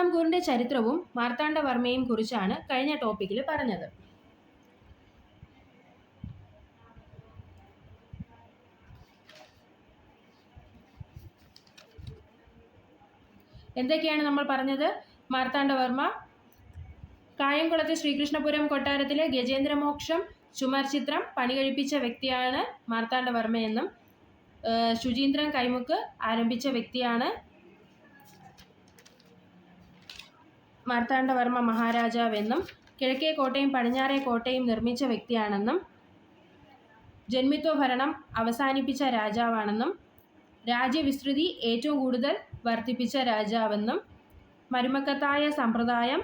തിരുവിതാംകൂറിന്റെ ചരിത്രവും മാർത്താണ്ഡവർമ്മയും കുറിച്ചാണ് കഴിഞ്ഞ ടോപ്പിക്കിൽ പറഞ്ഞത്. എന്തൊക്കെയാണ് നമ്മൾ പറഞ്ഞത്? മാർത്താണ്ഡവർമ്മ കായംകുളത്തെ ശ്രീകൃഷ്ണപുരം കൊട്ടാരത്തിലെ ഗജേന്ദ്രമോക്ഷം ചുമർ ചിത്രം പണി കഴിപ്പിച്ച വ്യക്തിയാണ് മാർത്താണ്ഡവർമ്മയെന്നും ശുചീന്ദ്രൻ കൈമുക്ക് ആരംഭിച്ച വ്യക്തിയാണ് മാർത്താണ്ഡവർമ്മ മഹാരാജാവെന്നും കിഴക്കേ കോട്ടയും പടിഞ്ഞാറേ കോട്ടയും നിർമ്മിച്ച വ്യക്തിയാണെന്നും ജന്മിത്വ ഭരണം അവസാനിപ്പിച്ച രാജാവാണെന്നും രാജ്യവിസ്തൃതി ഏറ്റവും കൂടുതൽ വർദ്ധിപ്പിച്ച രാജാവെന്നും മരുമക്കത്തായ സമ്പ്രദായം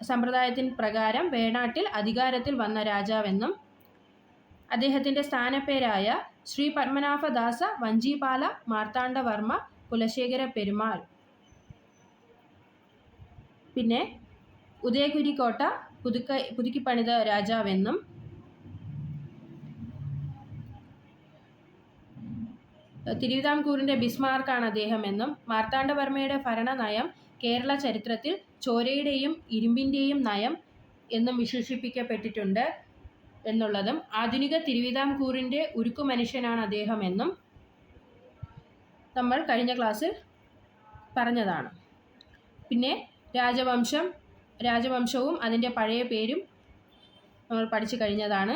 സമ്പ്രദായത്തിൻ പ്രകാരം വേണാട്ടിൽ അധികാരത്തിൽ വന്ന രാജാവെന്നും അദ്ദേഹത്തിന്റെ സ്ഥാനപ്പേരായ ശ്രീ പത്മനാഭദാസ വഞ്ചിപാല മാർത്താണ്ഡവർമ്മ കുലശേഖര പെരുമാൾ പിന്നെ ഉദയഗിരിക്കോട്ട പുതുക്ക പുതുക്കിപ്പണിത രാജാവെന്നും. തിരുവിതാംകൂറിന്റെ ബിസ്മാർക്കാണ് അദ്ദേഹമെന്നും. മാർത്താണ്ഡവർമ്മയുടെ ഭരണനയം കേരള ചരിത്രത്തിൽ ചോരയുടെയും ഇരുമ്പിന്റെയും നയം എന്നും വിശേഷിപ്പിക്കപ്പെട്ടിട്ടുണ്ട് എന്നുള്ളതും ആധുനിക തിരുവിതാംകൂറിന്റെ ഉരുക്കു മനുഷ്യനാണ് അദ്ദേഹമെന്നും നമ്മൾ കഴിഞ്ഞ ക്ലാസ്സിൽ പറഞ്ഞതാണ്. പിന്നെ രാജവംശം രാജവംശവും അതിന്റെ പഴയ പേരും നമ്മൾ പഠിച്ചു കഴിഞ്ഞതാണ്.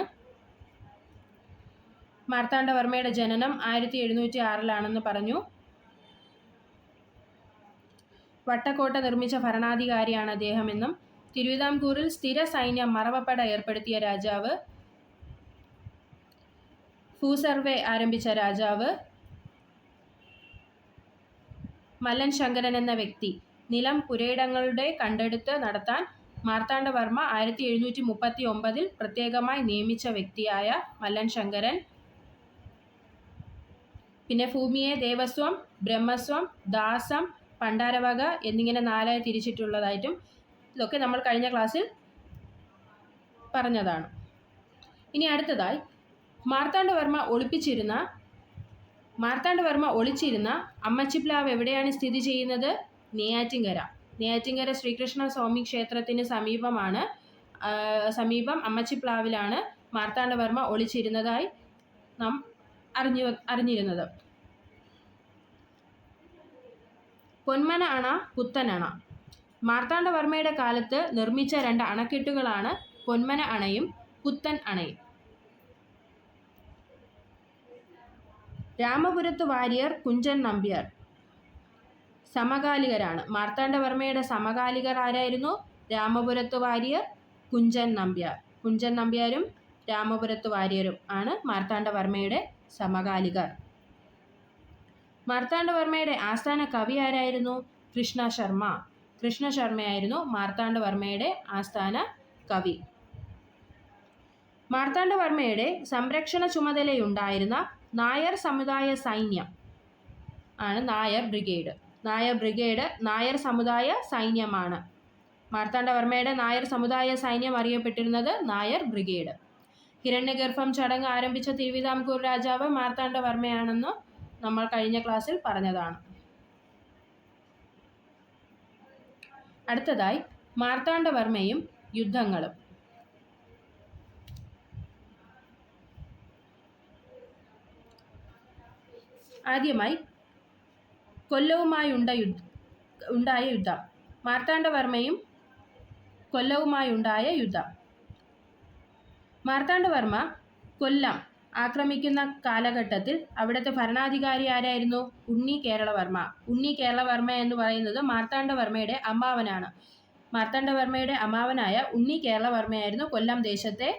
മാർത്താണ്ഡവർമ്മയുടെ ജനനം ആയിരത്തി എഴുന്നൂറ്റി ആറിലാണെന്ന് പറഞ്ഞു. വട്ടക്കോട്ട നിർമ്മിച്ച ഭരണാധികാരിയാണ് അദ്ദേഹമെന്നും തിരുവിതാംകൂറിൽ സ്ഥിര സൈന്യം മറവപ്പട ഏർപ്പെടുത്തിയ രാജാവ് ഭൂസർവേ ആരംഭിച്ച രാജാവ് മല്ലൻ ശങ്കരൻ എന്ന വ്യക്തി നിലം പുരയിടങ്ങളുടെ കണ്ടെടുത്ത് നടത്താൻ മാർത്താണ്ഡവർമ്മ ആയിരത്തി എഴുന്നൂറ്റി മുപ്പത്തി ഒമ്പതിൽ പ്രത്യേകമായി നിയമിച്ച വ്യക്തിയായ മല്ലൻ ശങ്കരൻ. പിന്നെ ഭൂമിയെ ദേവസ്വം ബ്രഹ്മസ്വം ദാസം പണ്ടാരവക എന്നിങ്ങനെ നാലായി തിരിച്ചിട്ടുള്ളതായിട്ടും ഇതൊക്കെ നമ്മൾ കഴിഞ്ഞ ക്ലാസ്സിൽ പറഞ്ഞതാണ്. ഇനി അടുത്തതായി. മാർത്താണ്ഡവർമ്മ ഒളിപ്പിച്ചിരുന്ന മാർത്താണ്ഡവർമ്മ ഒളിച്ചിരുന്ന അമ്മച്ചിപ്ലാവ് എവിടെയാണ് സ്ഥിതി ചെയ്യുന്നത്? നെയ്യാറ്റിങ്കര. നെയ്യാറ്റിങ്കര ശ്രീകൃഷ്ണ സ്വാമി ക്ഷേത്രത്തിന് സമീപമാണ്. സമീപം അമ്മച്ചിപ്ലാവിലാണ് മാർത്താണ്ഡവർമ്മ ഒളിച്ചിരുന്നതായി നാം അറിഞ്ഞു അറിഞ്ഞിരുന്നത്. പൊന്മന അണ പുത്തനണ മാർത്താണ്ഡവർമ്മയുടെ കാലത്ത് നിർമ്മിച്ച രണ്ട് അണക്കെട്ടുകളാണ് പൊന്മന അണയും പുത്തൻ അണയും. രാമപുരത്ത് വാര്യർ കുഞ്ചൻ നമ്പ്യാർ. സമകാലികരാണ്. മാർത്താണ്ഡവർമ്മയുടെ സമകാലികർ ആരായിരുന്നു? രാമപുരത്ത് വാര്യർ കുഞ്ചൻ നമ്പ്യാർ. കുഞ്ചൻ നമ്പ്യാരും രാമപുരത്ത് വാര്യരും ആണ് മാർത്താണ്ഡവർമ്മയുടെ സമകാലികർ. മാർത്താണ്ഡവർമ്മയുടെ ആസ്ഥാന കവി ആരായിരുന്നു? കൃഷ്ണ ശർമ്മ. കൃഷ്ണ ശർമ്മയായിരുന്നു മാർത്താണ്ഡവർമ്മയുടെ ആസ്ഥാന കവി. മാർത്താണ്ഡവർമ്മയുടെ സംരക്ഷണ ചുമതലയുണ്ടായിരുന്ന നായർ സമുദായ സൈന്യം ആണ് നായർ ബ്രിഗേഡ്. നായർ ബ്രിഗേഡ് നായർ സമുദായ സൈന്യമാണ്. മാർത്താണ്ഡവർമ്മയുടെ നായർ സമുദായ സൈന്യം അറിയപ്പെട്ടിരുന്നത് നായർ ബ്രിഗേഡ്. ഹിരണ്യഗർഭം ചടങ്ങ് ആരംഭിച്ച തിരുവിതാംകൂർ രാജാവ് മാർത്താണ്ഡവർമ്മയാണെന്ന് നമ്മൾ കഴിഞ്ഞ ക്ലാസ്സിൽ പറഞ്ഞതാണ്. അടുത്തതായി മാർത്താണ്ഡവർമ്മയും യുദ്ധങ്ങളും. ആദ്യമായി കൊല്ലവുമായുണ്ട യുദ്ധ ഉണ്ടായ യുദ്ധം. മാർത്താണ്ഡവർമ്മയും കൊല്ലവുമായുണ്ടായ യുദ്ധം. മാർത്താണ്ഡവർമ്മ കൊല്ലം ആക്രമിക്കുന്ന കാലഘട്ടത്തിൽ അവിടുത്തെ ഭരണാധികാരി ആരായിരുന്നു? ഉണ്ണി കേരളവർമ്മ. ഉണ്ണി കേരളവർമ്മ എന്ന് പറയുന്നത് മാർത്താണ്ഡവർമ്മയുടെ അമ്മാവനാണ്. മാർത്താണ്ഡവർമ്മയുടെ അമ്മാവനായ ഉണ്ണി കേരളവർമ്മയായിരുന്നു കൊല്ലം ദേശത്തെ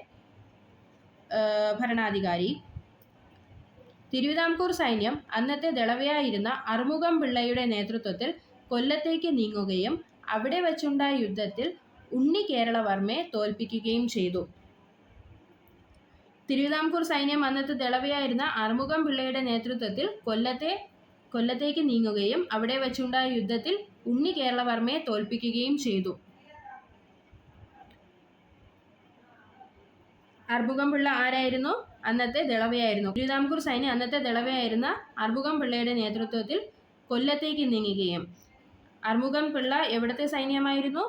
ഭരണാധികാരി. തിരുവിതാംകൂർ സൈന്യം അന്നത്തെ ദളവയായിരുന്ന അറുമുഖം പിള്ളയുടെ നേതൃത്വത്തിൽ കൊല്ലത്തേക്ക് നീങ്ങുകയും അവിടെ വച്ചുണ്ടായ യുദ്ധത്തിൽ ഉണ്ണി കേരളവർമ്മയെ തോൽപ്പിക്കുകയും ചെയ്തു. തിരുവിതാംകൂർ സൈന്യം അന്നത്തെ ദളവയായിരുന്ന അറുമുഖം പിള്ളയുടെ നേതൃത്വത്തിൽ കൊല്ലത്തെ കൊല്ലത്തേക്ക് നീങ്ങുകയും അവിടെ വച്ചുണ്ടായ യുദ്ധത്തിൽ ഉണ്ണി കേരളവർമ്മയെ തോൽപ്പിക്കുകയും ചെയ്തു. അർബുകം പിള്ള ആരായിരുന്നു? അന്നത്തെ ദളവയായിരുന്നു. തിരുവിതാംകൂർ സൈന്യം അന്നത്തെ ദളവയായിരുന്ന അർബുഗം പിള്ളയുടെ നേതൃത്വത്തിൽ കൊല്ലത്തേക്ക് നീങ്ങുകയും. അർബുഗം പിള്ള എവിടത്തെ സൈന്യമായിരുന്നു?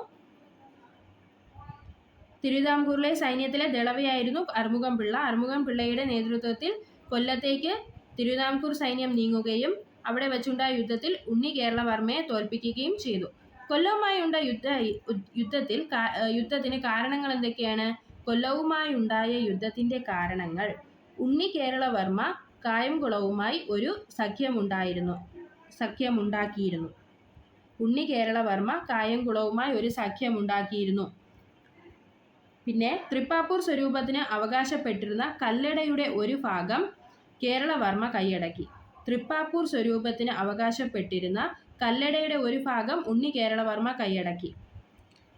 തിരുവിതാംകൂറിലെ സൈന്യത്തിലെ ദളവയായിരുന്നു അർമുഖം പിള്ള അർമുഖം പിള്ളയുടെ നേതൃത്വത്തിൽ കൊല്ലത്തേക്ക് തിരുവിതാംകൂർ സൈന്യം നീങ്ങുകയും അവിടെ വെച്ചുണ്ടായ യുദ്ധത്തിൽ ഉണ്ണി കേരളവർമ്മയെ തോൽപ്പിക്കുകയും ചെയ്തു. കൊല്ലവുമായുണ്ട യുദ്ധ യുദ്ധത്തിൽ യുദ്ധത്തിന് കാരണങ്ങൾ എന്തൊക്കെയാണ്? കൊല്ലവുമായുണ്ടായ യുദ്ധത്തിന്റെ കാരണങ്ങൾ ഉണ്ണി കേരളവർമ്മ കായംകുളവുമായി ഒരു സഖ്യമുണ്ടായിരുന്നു സഖ്യമുണ്ടാക്കിയിരുന്നു. ഉണ്ണി കേരളവർമ്മ കായംകുളവുമായി ഒരു സഖ്യമുണ്ടാക്കിയിരുന്നു. പിന്നെ തൃപ്പാപ്പൂർ സ്വരൂപത്തിന് അവകാശപ്പെട്ടിരുന്ന കല്ലടയുടെ ഒരു ഭാഗം കേരളവർമ്മ കൈയടക്കി. തൃപ്പാപ്പൂർ സ്വരൂപത്തിന് അവകാശപ്പെട്ടിരുന്ന കല്ലടയുടെ ഒരു ഭാഗം ഉണ്ണി കേരളവർമ്മ കൈയടക്കി.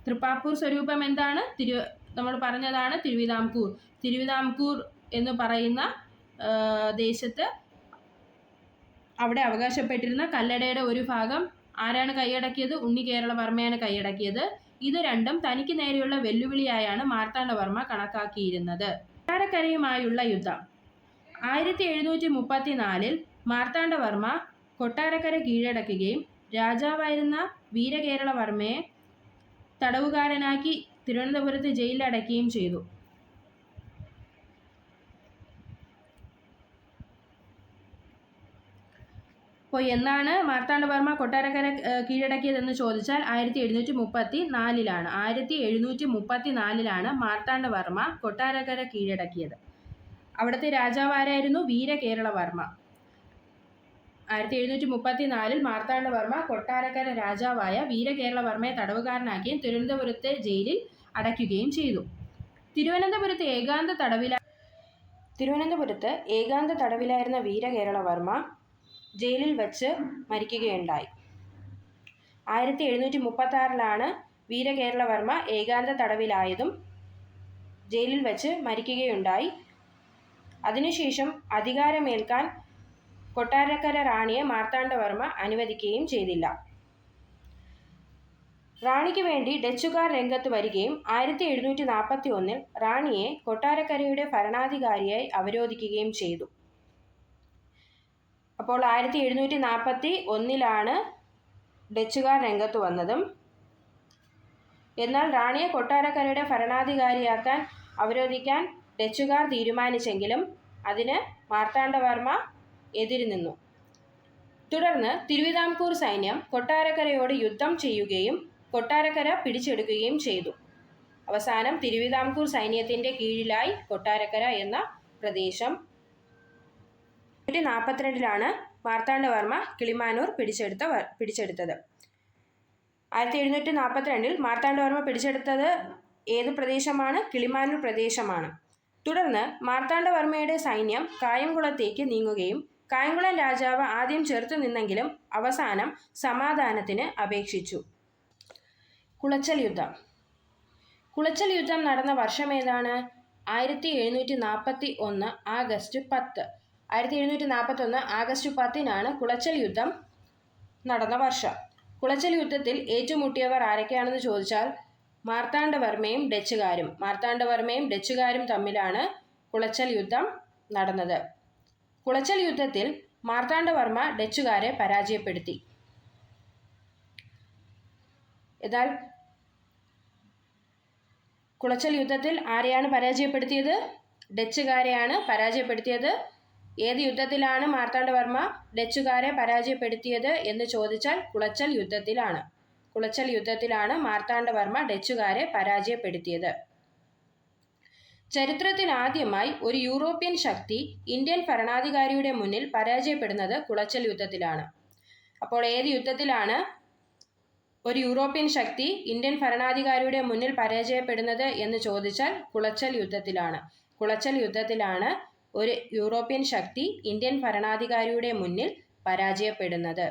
തൃപ്പാപ്പൂർ സ്വരൂപം എന്താണ്? തിരു നമ്മൾ പറഞ്ഞതാണ് തിരുവിതാംകൂർ. തിരുവിതാംകൂർ എന്ന് പറയുന്ന ദേശത്ത് അവിടെ അവകാശപ്പെട്ടിരുന്ന കല്ലടയുടെ ഒരു ഭാഗം ആരാണ് കൈയടക്കിയത്? ഉണ്ണി കേരളവർമ്മയാണ് കൈയടക്കിയത്. ഇത് രണ്ടും തനിക്ക് നേരെയുള്ള വെല്ലുവിളിയായാണ് മാർത്താണ്ഡവർമ്മ കണക്കാക്കിയിരുന്നത്. കൊട്ടാരക്കരയുമായുള്ള യുദ്ധം. ആയിരത്തി എഴുന്നൂറ്റി മുപ്പത്തിനാലിൽ മാർത്താണ്ഡവർമ്മ കൊട്ടാരക്കര കീഴടക്കുകയും രാജാവായിരുന്ന വീരകേരളവർമ്മയെ തടവുകാരനാക്കി തിരുവനന്തപുരത്ത് ജയിലിലടയ്ക്കുകയും ചെയ്തു. അപ്പോൾ എന്നാണ് മാർത്താണ്ഡവർമ്മ കൊട്ടാരക്കര കീഴടക്കിയതെന്ന് ചോദിച്ചാൽ ആയിരത്തി എഴുന്നൂറ്റി മുപ്പത്തി നാലിലാണ് ആയിരത്തി എഴുന്നൂറ്റി മുപ്പത്തി നാലിലാണ് മാർത്താണ്ഡവർമ്മ കൊട്ടാരക്കര കീഴടക്കിയത്. അവിടുത്തെ രാജാവാരായിരുന്നു വീരകേരളവർമ്മ ആയിരത്തി എഴുന്നൂറ്റി മുപ്പത്തി നാലിൽ മാർത്താണ്ഡവർമ്മ കൊട്ടാരക്കര രാജാവായ വീരകേരളവർമ്മയെ തടവുകാരനാക്കിയും തിരുവനന്തപുരത്തെ ജയിലിൽ അടയ്ക്കുകയും ചെയ്തു. തിരുവനന്തപുരത്ത് ഏകാന്ത തടവില തിരുവനന്തപുരത്ത് ഏകാന്ത തടവിലായിരുന്ന വീരകേരളവർമ്മ ജയിലിൽ വച്ച് മരിക്കുകയുണ്ടായി. ആയിരത്തി എഴുന്നൂറ്റി മുപ്പത്തി ആറിലാണ് വീരകേരളവർമ്മ ഏകാന്ത തടവിലായതും ജയിലിൽ വച്ച് മരിക്കുകയുണ്ടായി. അതിനുശേഷം അധികാരമേൽക്കാൻ കൊട്ടാരക്കര റാണിയെ മാർത്താണ്ഡവർമ്മ അനുവദിക്കുകയും ചെയ്തില്ല. റാണിക്ക് വേണ്ടി ഡച്ചുകാർ രംഗത്ത് വരികയും ആയിരത്തി എഴുന്നൂറ്റി നാൽപ്പത്തി ഒന്നിൽ റാണിയെ കൊട്ടാരക്കരയുടെ ഭരണാധികാരിയായി അവരോധിക്കുകയും ചെയ്തു. അപ്പോൾ ആയിരത്തി എഴുന്നൂറ്റി നാൽപ്പത്തി ഒന്നിലാണ് ഡച്ചുകാർ രംഗത്ത് വന്നതും. എന്നാൽ റാണിയെ കൊട്ടാരക്കരയുടെ ഭരണാധികാരിയാക്കാൻ അവരോധിക്കാൻ ഡച്ചുകാർ തീരുമാനിച്ചെങ്കിലും അതിന് മാർത്താണ്ഡവർമ്മ എതിരി നിന്നു. തുടർന്ന് തിരുവിതാംകൂർ സൈന്യം കൊട്ടാരക്കരയോട് യുദ്ധം ചെയ്യുകയും കൊട്ടാരക്കര പിടിച്ചെടുക്കുകയും ചെയ്തു. അവസാനം തിരുവിതാംകൂർ സൈന്യത്തിന്റെ കീഴിലായി കൊട്ടാരക്കര എന്ന പ്രദേശം എഴുന്നൂറ്റി നാൽപ്പത്തിരണ്ടിലാണ് മാർത്താണ്ഡവർമ്മ കിളിമാനൂർ പിടിച്ചെടുത്ത പിടിച്ചെടുത്തത്. ആയിരത്തി എഴുന്നൂറ്റി നാൽപ്പത്തിരണ്ടിൽ മാർത്താണ്ഡവർമ്മ പിടിച്ചെടുത്തത് ഏത് പ്രദേശമാണ്? കിളിമാനൂർ പ്രദേശമാണ്. തുടർന്ന് മാർത്താണ്ഡവർമ്മയുടെ സൈന്യം കായംകുളത്തേക്ക് നീങ്ങുകയും കായംകുളം രാജാവ് ആദ്യം ചെറുത്തു നിന്നെങ്കിലും അവസാനം സമാധാനത്തിന് അപേക്ഷിച്ചു. കുളച്ചൽ യുദ്ധം. കുളച്ചൽ യുദ്ധം നടന്ന വർഷം ഏതാണ്? ആയിരത്തി എഴുന്നൂറ്റി നാൽപ്പത്തി ഒന്ന് ആഗസ്റ്റ് പത്ത്. ആയിരത്തി എഴുന്നൂറ്റി നാൽപ്പത്തി ഒന്ന് ആഗസ്റ്റ് പത്തിനാണ് കുളച്ചൽ യുദ്ധം നടന്ന വർഷം. കുളച്ചൽ യുദ്ധത്തിൽ ഏറ്റുമുട്ടിയവർ ആരൊക്കെയാണെന്ന് ചോദിച്ചാൽ മാർത്താണ്ഡവർമ്മയും ഡച്ചുകാരും. മാർത്താണ്ഡവർമ്മയും ഡച്ചുകാരും തമ്മിലാണ് കുളച്ചൽ യുദ്ധം നടന്നത്. കുളച്ചൽ യുദ്ധത്തിൽ മാർത്താണ്ഡവർമ്മ ഡച്ചുകാരെ പരാജയപ്പെടുത്തി. എന്നാൽ കുളച്ചൽ യുദ്ധത്തിൽ ആരെയാണ് പരാജയപ്പെടുത്തിയത്? ഡച്ചുകാരെയാണ് പരാജയപ്പെടുത്തിയത്. ഏത് യുദ്ധത്തിലാണ് മാർത്താണ്ഡവർമ്മ ഡച്ചുകാരെ പരാജയപ്പെടുത്തിയത് എന്ന് ചോദിച്ചാൽ കുളച്ചൽ യുദ്ധത്തിലാണ്. കുളച്ചൽ യുദ്ധത്തിലാണ് മാർത്താണ്ഡവർമ്മ ഡച്ചുകാരെ പരാജയപ്പെടുത്തിയത്. ചരിത്രത്തിൽ ആദ്യമായി ഒരു യൂറോപ്യൻ ശക്തി ഇന്ത്യൻ ഭരണാധികാരിയുടെ മുന്നിൽ പരാജയപ്പെടുന്നത് കുളച്ചൽ യുദ്ധത്തിലാണ്. അപ്പോൾ ഏത് യുദ്ധത്തിലാണ് ഒരു യൂറോപ്യൻ ശക്തി ഇന്ത്യൻ ഭരണാധികാരിയുടെ മുന്നിൽ പരാജയപ്പെടുന്നത് എന്ന് ചോദിച്ചാൽ കുളച്ചൽ യുദ്ധത്തിലാണ്. കുളച്ചൽ യുദ്ധത്തിലാണ് ഒരു യൂറോപ്യൻ ശക്തി ഇന്ത്യൻ ഭരണാധികാരിയുടെ മുന്നിൽ പരാജയപ്പെടുന്നത്.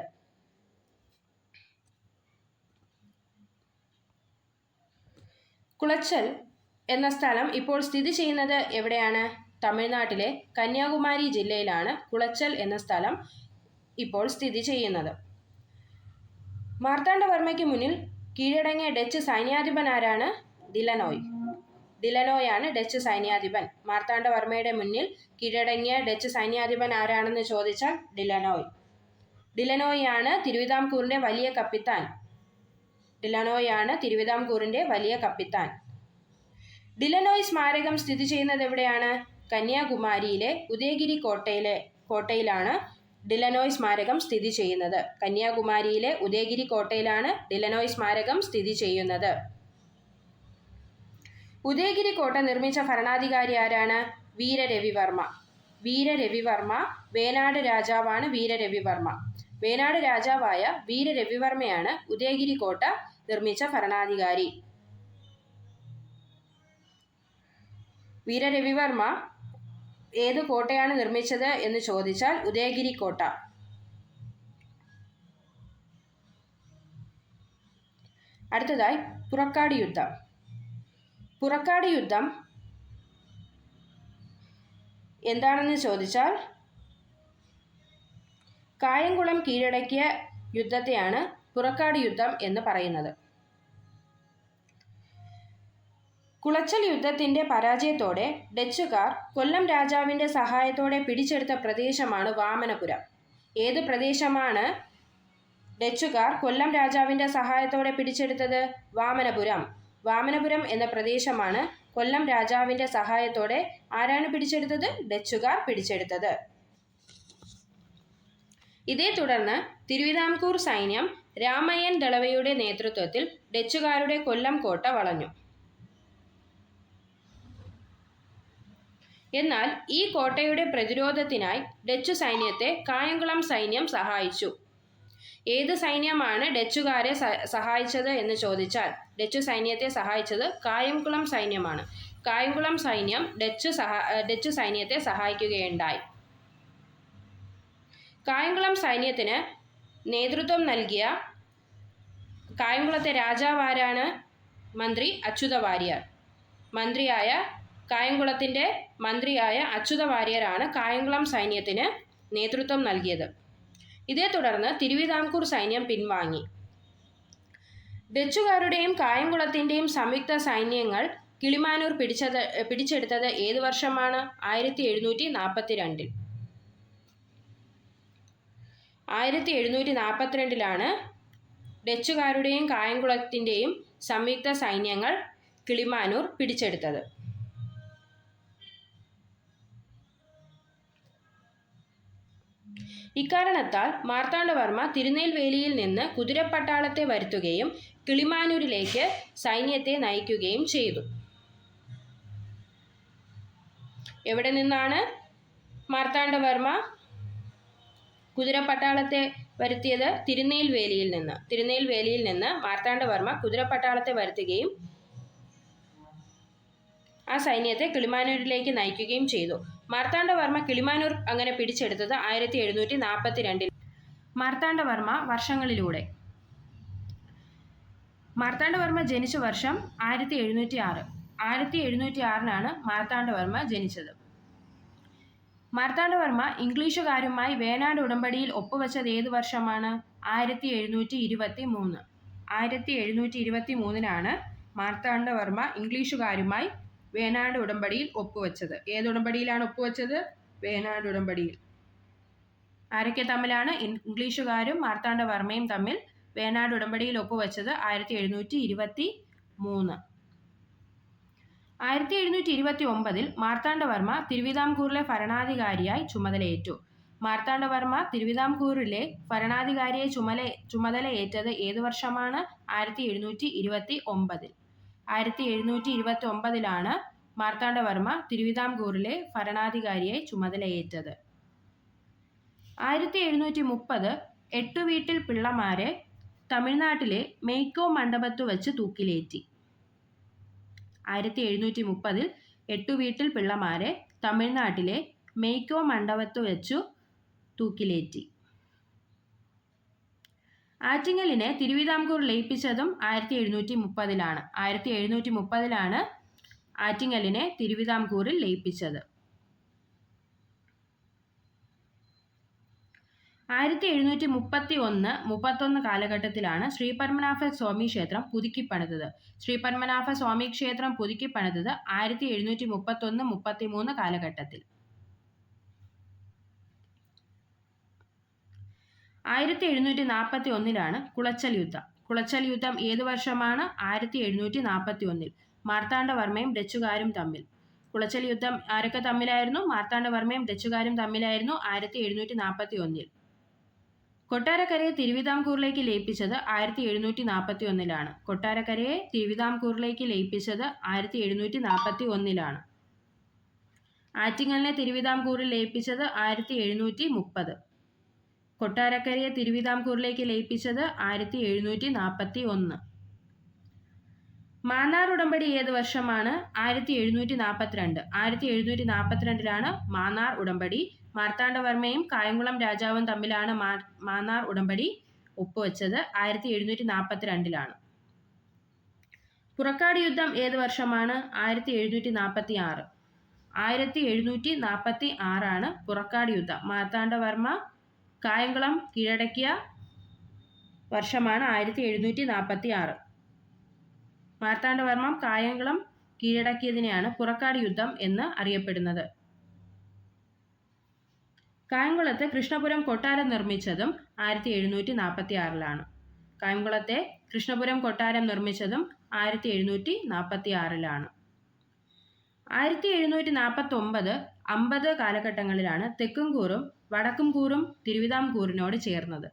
കുളച്ചൽ എന്ന സ്ഥലം ഇപ്പോൾ സ്ഥിതി ചെയ്യുന്നത് എവിടെയാണ്? തമിഴ്നാട്ടിലെ കന്യാകുമാരി ജില്ലയിലാണ് കുളച്ചൽ എന്ന സ്ഥലം ഇപ്പോൾ സ്ഥിതി ചെയ്യുന്നത്. മാർത്താണ്ഡവർമ്മയ്ക്ക് മുന്നിൽ കീഴടങ്ങിയ ഡച്ച് സൈന്യാധിപൻ ആരാണ്? ദിലനോയ്. ദിലനോയാണ് ഡച്ച് സൈന്യാധിപൻ. മാർത്താണ്ഡവർമ്മയുടെ മുന്നിൽ കീഴടങ്ങിയ ഡച്ച് സൈന്യാധിപൻ ആരാണെന്ന് ചോദിച്ചാൽ ഡിലനോയ് ഡിലനോയാണ് തിരുവിതാംകൂറിന്റെ വലിയ കപ്പിത്താൻ. ഡിലനോയാണ് തിരുവിതാംകൂറിന്റെ വലിയ കപ്പിത്താൻ. ഡിലനോയ് സ്മാരകം സ്ഥിതി ചെയ്യുന്നത് എവിടെയാണ്? കന്യാകുമാരിയിലെ ഉദയഗിരി കോട്ടയിലെ കോട്ടയിലാണ് ഡിലനോയ് സ്മാരകം സ്ഥിതി ചെയ്യുന്നത്. കന്യാകുമാരിയിലെ ഉദയഗിരി കോട്ടയിലാണ് ഡിലനോയ് സ്മാരകം സ്ഥിതി ചെയ്യുന്നത്. ഉദയഗിരി കോട്ട നിർമ്മിച്ച ഭരണാധികാരി ആരാണ്? വീരരവിവർമ്മ. വീരരവിവർമ്മ വേനാട് രാജാവാണ് വീരരവിവർമ്മ. വേനാട് രാജാവായ വീരരവിവർമ്മയാണ് ഉദയഗിരി കോട്ട നിർമ്മിച്ച ഭരണാധികാരി. വീരരവിവർമ്മ ഏത് കോട്ടയാണ് നിർമ്മിച്ചത് എന്ന് ചോദിച്ചാൽ ഉദയഗിരി കോട്ട. അടുത്തതായി പുറക്കാട് യുദ്ധം. പുറക്കാട് യുദ്ധം എന്താണെന്ന് ചോദിച്ചാൽ കായംകുളം കീഴടക്കിയ യുദ്ധത്തെയാണ് പുറക്കാട് യുദ്ധം എന്ന് പറയുന്നത്. കുളച്ചൽ യുദ്ധത്തിന്റെ പരാജയത്തോടെ ഡച്ചുകാർ കൊല്ലം രാജാവിന്റെ സഹായത്തോടെ പിടിച്ചെടുത്ത പ്രദേശമാണ് വാമനപുരം. ഏത് പ്രദേശമാണ് ഡച്ചുകാർ കൊല്ലം രാജാവിന്റെ സഹായത്തോടെ പിടിച്ചെടുത്തത്? വാമനപുരം. വാമനപുരം എന്ന പ്രദേശമാണ് കൊല്ലം രാജാവിന്റെ സഹായത്തോടെ ആരാണ് പിടിച്ചെടുത്തത്? ഡച്ചുകാർ പിടിച്ചെടുത്തത്. ഇതേ തുടർന്ന് തിരുവിതാംകൂർ സൈന്യം രാമയ്യൻ ദളവയുടെ നേതൃത്വത്തിൽ ഡച്ചുകാരുടെ കൊല്ലം കോട്ട വളഞ്ഞു. എന്നാൽ ഈ കോട്ടയുടെ പ്രതിരോധത്തിനായി ഡച്ചു സൈന്യത്തെ കായംകുളം സൈന്യം സഹായിച്ചു. ഏത് സൈന്യമാണ് ഡച്ചുകാരെ സഹായിച്ചത് എന്ന് ചോദിച്ചാൽ ഡച്ചു സൈന്യത്തെ സഹായിച്ചത് കായംകുളം സൈന്യമാണ്. കായംകുളം സൈന്യം ഡച്ചു സഹാ ഡച്ചു സൈന്യത്തെ സഹായിക്കുകയുണ്ടായി. കായംകുളം സൈന്യത്തിന് നേതൃത്വം നൽകിയ കായംകുളത്തെ രാജാവാരാണ് മന്ത്രി അച്യുത വാര്യർ മന്ത്രിയായ കായംകുളത്തിന്റെ മന്ത്രിയായ അച്യുത വാര്യരാണ് കായംകുളം സൈന്യത്തിന് നേതൃത്വം നൽകിയത്. ഇതേ തുടർന്ന് തിരുവിതാംകൂർ സൈന്യം പിൻവാങ്ങി. ഡച്ചുകാരുടെയും കായംകുളത്തിന്റെയും സംയുക്ത സൈന്യങ്ങൾ കിളിമാനൂർ പിടിച്ചത് പിടിച്ചെടുത്തത് ഏത് വർഷമാണ്? ആയിരത്തി എഴുന്നൂറ്റി നാൽപ്പത്തി രണ്ടിൽ ആയിരത്തി എഴുന്നൂറ്റി നാൽപ്പത്തിരണ്ടിലാണ് ഡച്ചുകാരുടെയും കായംകുളത്തിന്റെയും സംയുക്ത സൈന്യങ്ങൾ കിളിമാനൂർ പിടിച്ചെടുത്തത്. ഇക്കാരണത്താൽ മാർത്താണ്ഡവർമ്മ തിരുനെൽവേലിയിൽ നിന്ന് കുതിരപ്പട്ടാളത്തെ വരുത്തുകയും കിളിമാനൂരിലേക്ക് സൈന്യത്തെ നയിക്കുകയും ചെയ്തു. എവിടെ നിന്നാണ് മാർത്താണ്ഡവർമ്മ കുതിരപ്പട്ടാളത്തെ വരുത്തിയത്? തിരുനെൽവേലിയിൽ നിന്ന്. തിരുനെൽവേലിയിൽ നിന്ന് മാർത്താണ്ഡവർമ്മ കുതിരപ്പട്ടാളത്തെ വരുത്തുകയും ആ സൈന്യത്തെ കിളിമാനൂരിലേക്ക് നയിക്കുകയും ചെയ്തു. മാർത്താണ്ഡവർമ്മ കിളിമാനൂർ അങ്ങനെ പിടിച്ചെടുത്തത് ആയിരത്തി എഴുന്നൂറ്റി നാൽപ്പത്തി രണ്ടിൽ മാർത്താണ്ഡവർമ്മ വർഷങ്ങളിലൂടെ. മാർത്താണ്ഡവർമ്മ ജനിച്ച വർഷം ആയിരത്തി എഴുന്നൂറ്റി ആറ് ആയിരത്തി എഴുന്നൂറ്റി ആറിനാണ് മാർത്താണ്ഡവർമ്മ ജനിച്ചത്. മാർത്താണ്ഡവർമ്മ ഇംഗ്ലീഷുകാരുമായി വേനാട് ഉടമ്പടിയിൽ ഒപ്പുവെച്ചത് ഏത് വർഷമാണ്? ആയിരത്തി എഴുന്നൂറ്റി ഇരുപത്തി മൂന്ന് ആയിരത്തി എഴുന്നൂറ്റി ഇരുപത്തി മൂന്നിനാണ് മാർത്താണ്ഡവർമ്മ ഇംഗ്ലീഷുകാരുമായി വേനാട് ഉടമ്പടിയിൽ ഒപ്പുവെച്ചത്. ഏത് ഉടമ്പടിയിലാണ് ഒപ്പുവെച്ചത്? വേനാട് ഉടമ്പടിയിൽ. ആരൊക്കെ തമ്മിലാണ്? ഇംഗ്ലീഷുകാരും മാർത്താണ്ഡവർമ്മയും തമ്മിൽ വേനാട് ഉടമ്പടിയിൽ ഒപ്പുവെച്ചത് ആയിരത്തി എഴുന്നൂറ്റി ഇരുപത്തി മൂന്ന് ആയിരത്തി എഴുന്നൂറ്റി ഇരുപത്തി ഒമ്പതിൽ മാർത്താണ്ഡവർമ്മ തിരുവിതാംകൂറിലെ ഭരണാധികാരിയായി ചുമതലയേറ്റു. മാർത്താണ്ഡവർമ്മ തിരുവിതാംകൂറിലെ ഭരണാധികാരിയെ ചുമല ചുമതലയേറ്റത് ഏത് വർഷമാണ്? ആയിരത്തി എഴുന്നൂറ്റി ഇരുപത്തി ഒമ്പതിൽ ആയിരത്തി എഴുന്നൂറ്റി ഇരുപത്തി ഒമ്പതിലാണ് മാർത്താണ്ഡവർമ്മ തിരുവിതാംകൂറിലെ ഭരണാധികാരിയെ ചുമതലയേറ്റത്. ആയിരത്തി എഴുന്നൂറ്റി മുപ്പത് എട്ടു വീട്ടിൽ പിള്ളമാരെ തമിഴ്നാട്ടിലെ മെയ്ക്കോ മണ്ഡപത്തു വച്ച് തൂക്കിലേറ്റി. ആയിരത്തി എഴുന്നൂറ്റി മുപ്പതിൽ എട്ടു വീട്ടിൽ പിള്ളമാരെ തമിഴ്നാട്ടിലെ മെയ്ക്കോ മണ്ഡപത്തു വെച്ചു തൂക്കിലേറ്റി. ആറ്റിങ്ങലിനെ തിരുവിതാംകൂർ ലയിപ്പിച്ചതും ആയിരത്തി എഴുന്നൂറ്റി മുപ്പതിലാണ് ആയിരത്തി എഴുന്നൂറ്റി മുപ്പതിലാണ് ആറ്റിങ്ങലിനെ തിരുവിതാംകൂറിൽ ലയിപ്പിച്ചത്. ആയിരത്തി എഴുന്നൂറ്റി മുപ്പത്തി ഒന്ന് മുപ്പത്തൊന്ന് കാലഘട്ടത്തിലാണ് ശ്രീപത്മനാഭ സ്വാമി ക്ഷേത്രം പുതുക്കിപ്പണിതത്. ശ്രീപത്മനാഭ സ്വാമി ക്ഷേത്രം പുതുക്കിപ്പണിതത് ആയിരത്തി എഴുന്നൂറ്റി മുപ്പത്തൊന്ന് മുപ്പത്തി മൂന്ന് കാലഘട്ടത്തിൽ. ആയിരത്തി എഴുന്നൂറ്റി നാൽപ്പത്തി ഒന്നിലാണ് കുളച്ചൽ യുദ്ധം. കുളച്ചൽ യുദ്ധം ഏത് വർഷമാണ്? ആയിരത്തി എഴുന്നൂറ്റി നാൽപ്പത്തി ഒന്നിൽ മാർത്താണ്ഡവർമ്മയും ഡച്ചുകാരും തമ്മിൽ. കുളച്ചൽ യുദ്ധം ആരൊക്കെ തമ്മിലായിരുന്നു? മാർത്താണ്ഡവർമ്മയും ഡച്ചുകാരും തമ്മിലായിരുന്നു ആയിരത്തി എഴുന്നൂറ്റി നാൽപ്പത്തി ഒന്നിൽ കൊട്ടാരക്കരയെ തിരുവിതാംകൂറിലേക്ക് ലയിപ്പിച്ചത് ആയിരത്തി എഴുന്നൂറ്റി നാൽപ്പത്തി ഒന്നിലാണ് കൊട്ടാരക്കരയെ തിരുവിതാംകൂറിലേക്ക് ലയിപ്പിച്ചത് ആയിരത്തി എഴുന്നൂറ്റി നാൽപ്പത്തി ഒന്നിലാണ് ആറ്റിങ്ങലിനെ തിരുവിതാംകൂറിൽ ലയിപ്പിച്ചത് ആയിരത്തി എഴുന്നൂറ്റി മുപ്പത് കൊട്ടാരക്കരയെ തിരുവിതാംകൂറിലേക്ക് ലയിപ്പിച്ചത് ആയിരത്തി എഴുന്നൂറ്റി നാൽപ്പത്തി ഒന്ന്. മാന്നാർ ഉടമ്പടി ഏത് വർഷമാണ്? ആയിരത്തി എഴുന്നൂറ്റി നാൽപ്പത്തിരണ്ട് ആയിരത്തി എഴുന്നൂറ്റി നാൽപ്പത്തിരണ്ടിലാണ് മാന്നാർ ഉടമ്പടി. മാർത്താണ്ഡവർമ്മയും കായംകുളം രാജാവും തമ്മിലാണ് മാന്നാർ ഉടമ്പടി ഒപ്പുവെച്ചത് ആയിരത്തി എഴുന്നൂറ്റി നാൽപ്പത്തിരണ്ടിലാണ് പുറക്കാട് യുദ്ധം ഏത് വർഷമാണ്? ആയിരത്തി എഴുന്നൂറ്റി നാൽപ്പത്തി ആറ് ആയിരത്തി എഴുന്നൂറ്റി നാൽപ്പത്തി ആറാണ് പുറക്കാട് യുദ്ധം. മാർത്താണ്ഡവർമ്മ കായംകുളം കീഴടക്കിയ വർഷമാണ് ആയിരത്തി എഴുന്നൂറ്റി നാൽപ്പത്തി ആറ് മാർത്താണ്ഡവർമ്മ കായംകുളം കീഴടക്കിയതിനെയാണ് പുറക്കാട് യുദ്ധം എന്ന് അറിയപ്പെടുന്നത്. കായംകുളത്ത് കൃഷ്ണപുരം കൊട്ടാരം നിർമ്മിച്ചതും ആയിരത്തി എഴുന്നൂറ്റി നാൽപ്പത്തി ആറിലാണ് കായംകുളത്തെ കൃഷ്ണപുരം കൊട്ടാരം നിർമ്മിച്ചതും ആയിരത്തി എഴുന്നൂറ്റി നാൽപ്പത്തി ആറിലാണ് ആയിരത്തി എഴുന്നൂറ്റി നാൽപ്പത്തി ഒമ്പത് അമ്പത് കാലഘട്ടങ്ങളിലാണ് തെക്കുംകൂറും വടക്കുംകൂറും തിരുവിതാംകൂറിനോട് ചേർന്നത്.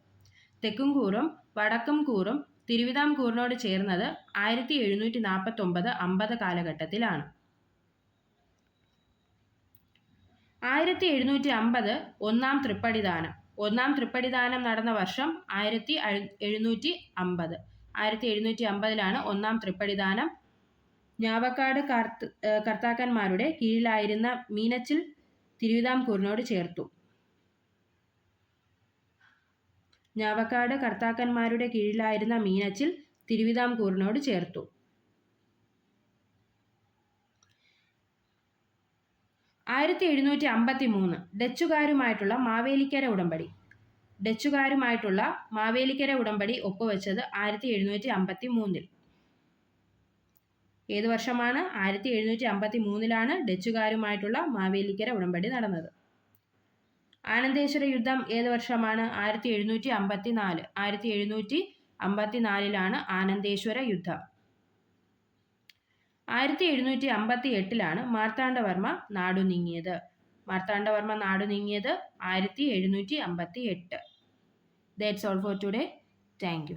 തെക്കുംകൂറും വടക്കുംകൂറും തിരുവിതാംകൂറിനോട് ചേർന്നത് ആയിരത്തി എഴുന്നൂറ്റി നാൽപ്പത്തി ഒമ്പത് അമ്പത് കാലഘട്ടത്തിലാണ്. ആയിരത്തി എഴുന്നൂറ്റി അമ്പത് ഒന്നാം തൃപ്പടിദാനം ഒന്നാം തൃപ്പടിദാനം നടന്ന വർഷം ആയിരത്തി എഴുന്നൂറ്റി അമ്പത്. ആയിരത്തി എഴുന്നൂറ്റി അമ്പതിലാണ് ഒന്നാം തൃപ്പടിദാനം ഞാവക്കാട് കർത്ത കർത്താക്കന്മാരുടെ കീഴിലായിരുന്ന മീനച്ചിൽ തിരുവിതാംകൂറിനോട് ചേർത്തു. ഞാവക്കാട് കർത്താക്കന്മാരുടെ കീഴിലായിരുന്ന മീനച്ചിൽ തിരുവിതാംകൂറിനോട് ചേർത്തു. ആയിരത്തി എഴുന്നൂറ്റി അമ്പത്തി മൂന്ന് ഡച്ചുകാരുമായിട്ടുള്ള മാവേലിക്കര ഉടമ്പടി. ഡച്ചുകാരുമായിട്ടുള്ള മാവേലിക്കര ഉടമ്പടി ഒപ്പുവെച്ചത് ആയിരത്തി എഴുന്നൂറ്റി അമ്പത്തി മൂന്നിൽ ഏത് വർഷമാണ്? ആയിരത്തി എഴുന്നൂറ്റി അമ്പത്തി മൂന്നിലാണ് ഡച്ചുകാരുമായിട്ടുള്ള മാവേലിക്കര ഉടമ്പടി നടന്നത്. ആനന്ദേശ്വര യുദ്ധം ഏത് വർഷമാണ്? ആയിരത്തി എഴുന്നൂറ്റി അമ്പത്തി നാല് ആയിരത്തി എഴുന്നൂറ്റി അമ്പത്തി നാലിലാണ് ആനന്ദേശ്വര യുദ്ധം. ആയിരത്തി എഴുന്നൂറ്റി അമ്പത്തി എട്ടിലാണ് മാർത്താണ്ഡവർമ്മ നാടു നീങ്ങിയത് മാർത്താണ്ഡവർമ്മ നാടു നീങ്ങിയത് ആയിരത്തി എഴുന്നൂറ്റി അമ്പത്തി എട്ട് that's all for today thank you